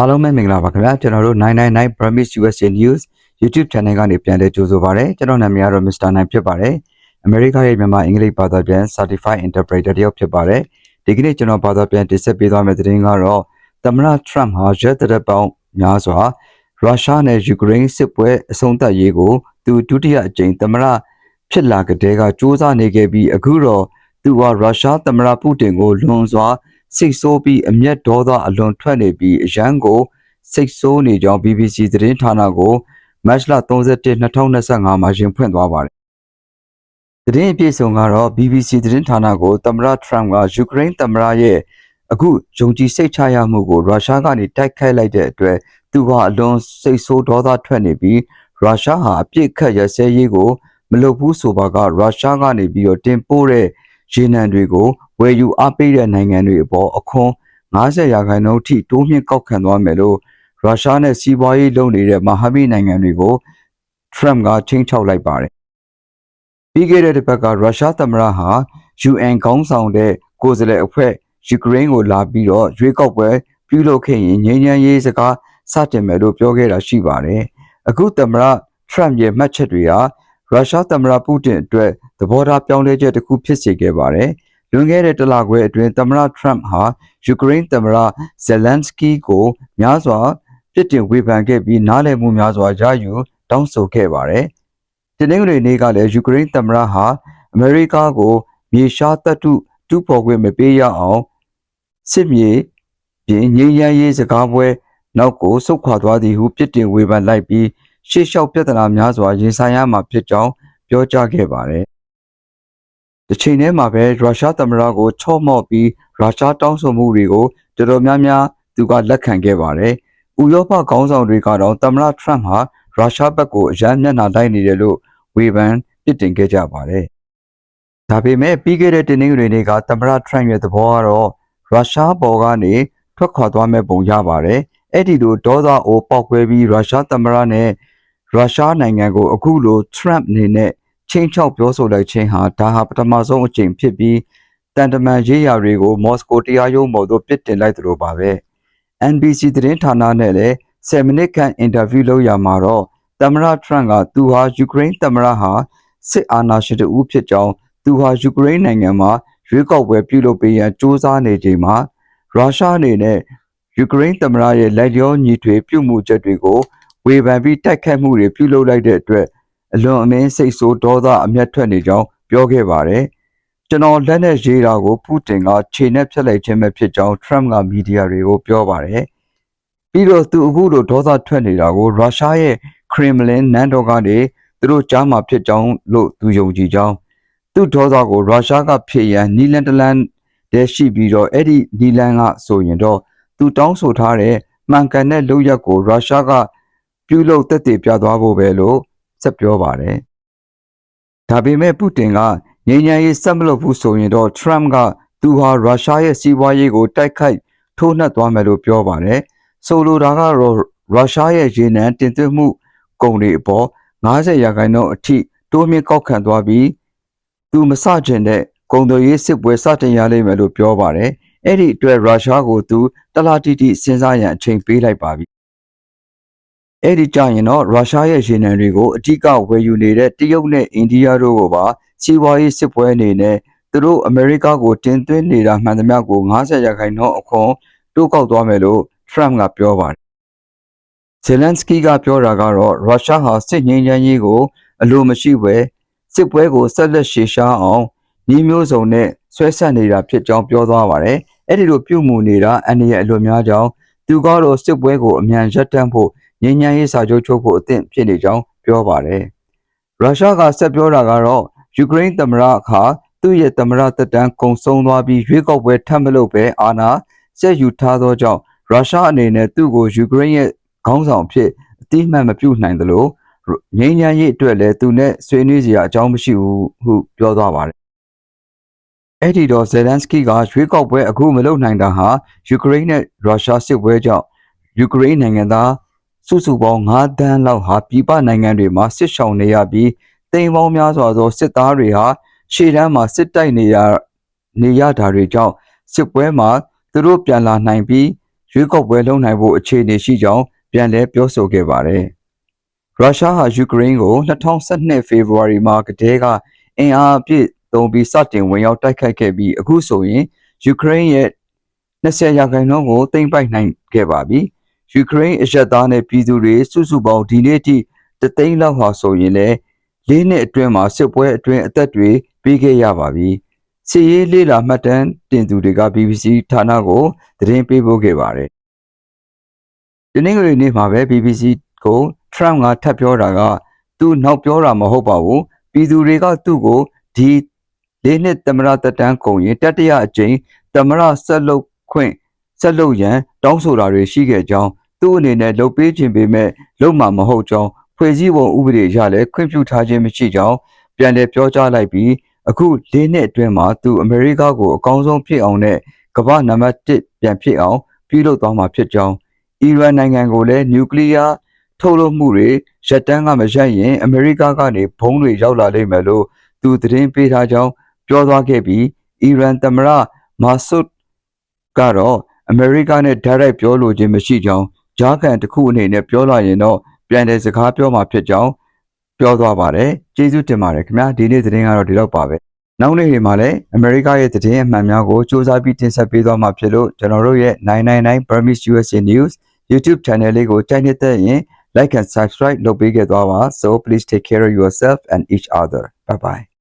အားလုံးပဲမင်္ဂလာပါခင်ဗျာကျွန်တော်တို့999 Promise USA News YouTube Channel ကနေပြန်လည်ကြိုဆိုပါရစေကျွန်တော်နာမည်ကတော့ Mr. 9ဖြစ်ပါတယ်အမေရိကရဲ့မြန်မာအင်္ဂလိပ်ဘာသာပြန် Certified Interpreter တယောက်ဖြစ်ပါတယ်ဒီကနေ့ကျွန်တော်ဘာသာပြန်တင်ဆက်ပေးသွားမယ့်သတင်းကတော့သမ္မတ Trump ဟာရက်တဲ့ပေါင်းများစွာရုရှားနဲ့ယူကရိန်းစစ်ပွဲအဆုံးသတ်ရေးကိုသူဒုတိယအကြိမ်သမ္မတဖြစ်လာကြတဲ့ကစ조사နေခဲ့ပြီးအခုတော့သူဟာရုရှားသမ္မတပူတင်ကိုလွန်စွာ စိတ်ဆိုးပြီးအမျက်ဒေါသအလွန်ထွက်နေပြီးအရန်ကိုစိတ်ဆိုးနေကြောင်း BBC သတင်းဌာနကိုမတ်လ31 2025မှာရင်ဖွင့်သွားပါတယ်။သတင်းအပြည့်စုံကတော့ BBC သတင်းဌာနကိုသမ္မတ Trump ကယူကရိန်းသမ္မတရဲ့အခုယုံကြည်စိတ်ချရမှုကိုရုရှားကနေတိုက်ခိုက်လိုက်တဲ့အတွက်သူဟာအလွန်စိတ်ဆိုးဒေါသထွက်နေပြီးရုရှားဟာအပြစ်ခတ်ရစဲရေးကိုမလုပ်ဘူးဆိုပါကရုရှားကနေပြီးတော့တင်ပို့တဲ့ ရေနံတွေကိုဝယ်ယူအားပေးတဲ့နိုင်ငံတွေအပေါ်အခွန်90ရာခိုင်နှုန်းထိတိုးမြင့်ကောက်ခံသွားမယ်လို့ရုရှားနဲ့စီးပွားရေးလုပ်နေတဲ့မဟာမိတ်နိုင်ငံတွေကို Trump ကချင်းချောက်လိုက်ပါတယ်။ပြီးခဲ့တဲ့တစ်ပတ်ကရုရှားသမ္မတဟာ UN ခေါင်းဆောင်တဲ့ကိုယ်စားလှယ်အဖွဲ့ယူကရိန်းကိုလာပြီးတော့ရွေးကောက်ပွဲပြုလုပ်ခဲ့ရင်ငြိမ်းချမ်းရေးစကားစတင်မယ်လို့ပြောခဲ့တာရှိပါတယ်။အခုသမ္မတ Trump ရဲ့မှတ်ချက်တွေဟာ ရုရှားသမ္မတပူတင်အတွက်သဘောထားပြောင်းလဲချက်တစ်ခုဖြစ်စေခဲ့ပါတယ်။လွန်ခဲ့တဲ့တလခွဲအတွင်းသမ္မတ Trump ဟာယူကရိန်းသမ္မတ Zelensky ကိုများစွာပြစ်တင်ဝေဖန်ခဲ့ပြီးနားလည်မှုများစွာရယူတောင်းဆိုခဲ့ပါတယ်။ဒီနေ့ကလေးနေ့ကလည်းယူကရိန်းသမ္မတဟာအမေရိကကိုမြေရှားတပ်တုတူဖော်ခွင့်မပေးရအောင်စစ်မြေပြင်ငြိမ်းချမ်းရေးစကားပွဲနောက်ကိုဆုတ်ခွာသွားသည်ဟုပြစ်တင်ဝေဖန်လိုက်ပြီး ရှေ့လျှောက်ပြဿနာများစွာရင်ဆိုင်ရမှာဖြစ်ကြောင်းပြောကြားခဲ့ပါတယ်။တစ်ချိန်တည်းမှာပဲရုရှားသမ္မတကိုချော့မော့ပြီးရုရှားတောင်းဆိုမှုတွေကိုတော်တော်များများသူကလက်ခံခဲ့ပါတယ်။ဥရောပခေါင်းဆောင်တွေကတော့သမ္မတထရမ့်ဟာရုရှားဘက်ကိုအရန်မျက်နှာလိုက်နေတယ်လို့ဝေဖန်ပြစ်တင်ခဲ့ကြပါတယ်။ဒါပေမဲ့ပြီးခဲ့တဲ့တင်းနှင်းတွေနေ့ကသမ္မတထရမ့်ရဲ့သဘောကတော့ရုရှားပေါ်ကနေထွက်ခွာသွားမဲ့ပုံရပါတယ်။အဲ့ဒီလိုဒေါသအိုပေါက်ကွဲပြီးရုရှားသမ္မတနဲ့ ရုရှားနိုင်ငံကိုအခုလို Trump အနေနဲ့ချင်းချောက်ပြောဆိုလိုက်ခြင်းဟာဒါဟာပထမဆုံးအကြိမ်ဖြစ်ပြီးတန်တမန်ရေးရာတွေကိုမော်စကိုတရားရုံးပေါ်သို့ပြစ်တင်လိုက်သလိုပါပဲ NBC သတင်းဌာနနဲ့လည်း7မိနစ်ခန့်အင်တာဗျူးလုပ်ရမှာတော့သမ္မတ Trump ကသူဟာယူကရိန်းသမ္မတဟာစစ်အာဏာရှင်တဦးဖြစ်ကြောင်းသူဟာယူကရိန်းနိုင်ငံမှာရွေးကောက်ပွဲပြုလုပ်ပေးရန်စ조사နေချိန်မှာရုရှားအနေနဲ့ယူကရိန်းသမ္မတရဲ့လက်လျောညီထွေပြုမှုချက်တွေကို ဝေဖန်ပြီးတိုက်ခတ်မှုတွေပြုလုပ်လိုက်တဲ့အတွက်အလွန်အမင်းစိတ်ဆိုးဒေါသအမျက်ထွက်နေကြောင်းပြောခဲ့ပါတယ်။ကျွန်တော်လက်နဲ့ရေးတာကိုပူတင်ကခြေနဲ့ဖျက်လိုက်ခြင်းပဲဖြစ်ကြောင်း Trump ကမီဒီယာတွေကိုပြောပါတယ်။ပြီးတော့သူအခုလိုဒေါသထွက်နေတာကိုရုရှားရဲ့ Kremlin နန်းတော်ကနေသူတို့ကြားမှာဖြစ်ကြောင်းလို့သူယုံကြည်ကြောင်းသူ့ဒေါသကိုရုရှားကဖြည့်ရန်နီလန်တလန်တည်းရှိပြီးတော့အဲ့ဒီနီလန်ကဆိုရင်တော့သူတောင်းဆိုထားတဲ့မှန်ကန်တဲ့လုပ်ရက်ကိုရုရှားက ပြုလုပ်တက်တည်ပြသွားဖို့ပဲလို့ဆက်ပြောပါတယ်။ဒါပေမဲ့ပူတင်ကငြိမ်းချမ်းရေးဆက်မလုပ်ဘူးဆိုရင်တော့ Trump ကသူဟာရုရှားရဲ့စီးပွားရေးကိုတိုက်ခိုက်ထိုးနှက်သွားမယ်လို့ပြောပါတယ်။ဆိုလိုတာကတော့ရုရှားရဲ့ရေနံတင်သွင်းမှုကုန်တွေအပေါ်90ရာခိုင်နှုန်းအထိတိုးမြင့်ကောက်ခံသွားပြီးသူမစကျင်တဲ့ကုန်သွယ်ရေးစစ်ပွဲစတင်ရလိမ့်မယ်လို့ပြောပါတယ်။အဲ့ဒီအတွက်ရုရှားကိုသူတလားတိတိစဉ်းစားရန်အချိန်ပေးလိုက်ပါပြီ။ အဲ့ဒီကြရင်တော့ရုရှားရဲ့ရေနံတွေကိုအ धिक ဝယ်ယူနေတဲ့တရုတ်နဲ့အိန္ဒိယတို့ကိုပါစီးပွားရေးစစ်ပွဲအနေနဲ့သူတို့အမေရိကကိုတင်သွင်းနေတာမှန်သမျှကို90ရာခိုင်နှုန်းအခွန်တိုးကောက်သွားမယ်လို့ Trump ကပြောပါတယ်။ Zelensky ကပြောတာကတော့ရုရှားဟာစစ်ငြိမ်းချမ်းရေးကို အလိုမရှိဘဲစစ်ပွဲကိုဆက်လက်ရှေ့ရှားအောင်ညီမျိုးစုံနဲ့ဆွဲဆက်နေတာဖြစ်ကြောင်းပြောသွားပါတယ်။အဲ့ဒီလိုပြုမှုနေတာအန္တရာယ်အလွန်များကြောင်းသူကတော့စစ်ပွဲကိုအမြန်ရပ်တန့်ဖို့ ငြိမ်းချမ်းရေးစာချုပ်ချုပ်ဖို့အသင့်ဖြစ်နေကြောင်းပြောပါတယ်။ရုရှားကဆက်ပြောတာကတော့ယူကရိန်းသမ္မတအခါသူ့ရဲ့သမ္မတတက်တန်းကုံဆုံးသွားပြီးရွေးကောက်ပွဲထပ်မလုပ်ပဲအာဏာဆက်ယူထားသောကြောင့်ရုရှားအနေနဲ့သူ့ကိုယူကရိန်းရဲ့ခေါင်းဆောင်ဖြစ်အတိအမှန်မပြုနိုင်သလိုငြိမ်းချမ်းရေးအတွက်လည်းသူနဲ့ဆွေးနွေးစရာအကြောင်းမရှိဘူးဟုပြောသွားပါတယ်။အဲ့ဒီတော့ဇယ်လန်စကီကရွေးကောက်ပွဲအခုမလုပ်နိုင်တာဟာယူကရိန်းနဲ့ရုရှားစစ်ပွဲကြောင့်ယူကရိန်းနိုင်ငံသား စုစုပေါင်း9တန်းလောက်ဟာပြည်ပနိုင်ငံတွေမှာစစ်ရှောင်နေရပြီးတိမ်ပေါင်းများစွာသောစစ်သားတွေဟာရှေ့တန်းမှာစစ်တိုက်နေရနေရတာတွေကြောင့်စစ်ပွဲမှာသူတို့ပြန်လာနိုင်ပြီးရွေးကောက်ပွဲလုပ်နိုင်ဖို့အခြေအနေရှိကြောင်းပြန်လည်ပြောဆိုခဲ့ပါတယ်။ရုရှားဟာယူကရိန်းကို2012ဖေဖော်ဝါရီမှာကတည်းကအင်အားအပြည့်သုံးပြီးစတင်ဝင်ရောက်တိုက်ခိုက်ခဲ့ပြီးအခုဆိုရင်ယူကရိန်းရဲ့20ရာခိုင်နှုန်းကိုသိမ်းပိုက်နိုင်ခဲ့ပါပြီ။ ယူကရိန်းအရက်သားနဲ့ပြည်သူတွေစုစုပေါင်းဒီနေ့ထိတသိန်းလောက်ဟာဆိုရင်လည်းလေးနှစ်အတွင်းမှာစစ်ပွဲအတွင်းအသက်တွေပေးခဲ့ရပါပြီ။စစ်ရေးလေးလာမှတ်တမ်းတင်သူတွေက BBC ဌာနကိုသတင်းပေးပို့ခဲ့ပါတယ်။ဒီနေ့ကလေးနေ့မှာပဲ BBC ကို Trump ကထပ်ပြောတာကသူနောက်ပြောတာမဟုတ်ပါဘူး။ပြည်သူတွေကသူ့ကိုဒီလေးနှစ်သမရတက်တန်းကုန်ရင်တတိယအကြိမ်သမရဆက်လုပ်ခွင့် ဆက်လုပ်ရန်တောင်းဆိုတာတွေရှိခဲ့ကြောင်းသူ့အနေနဲ့လုပ်ပေးခြင်းပေမဲ့လုပ်မှာမဟုတ်ကြောင်းဖွဲ့စည်းပုံဥပဒေအရလည်းခွင့်ပြုထားခြင်းမရှိကြောင်းပြန်လည်ပြောကြားလိုက်ပြီးအခု၄နှစ်အတွင်းမှာသူအမေရိကကိုအကောင်းဆုံးဖြစ်အောင်နဲ့ကမ္ဘာနံပါတ်1ပြန်ဖြစ်အောင်ပြုလုပ်သွားမှာဖြစ်ကြောင်းအီရန်နိုင်ငံကိုလည်းနျူကလ িয়ার ထုတ်လုပ်မှုတွေရပ်တန်းကမရပ်ရင်အမေရိကကနေဘုံတွေရောက်လာလိမ့်မယ်လို့သူသတင်းပေးထားကြောင်းပြောသွားခဲ့ပြီးအီရန်သမ္မတမာဆုတ်ကတော့ အမေရိကနဲ့ဓာတ်ရိုက်ပြောလိုခြင်းမရှိကြောင်းဂျာကန်တစ်ခုအနေနဲ့ပြောလာရင်တော့ပြန်တဲ့စကားပြောမှာဖြစ်ကြောင်းပြောသွားပါတယ်ကျေးဇူးတင်ပါတယ်ခင်ဗျာဒီနေ့သတင်းကတော့ဒီလောက်ပါပဲနောက်နေ့တွေမှာလည်းအမေရိကရဲ့သတင်းအမှန်များကိုစူးစမ်းပြီးတင်ဆက်ပေးသွားမှာဖြစ်လို့ကျွန်တော်တို့ရဲ့999 Burmese USA News YouTube channel လေးကိုကြိုက်နေတဲ့ရင် like and subscribe လုပ်ပေးခဲ့သွားပါ so please take care of yourself and each other bye bye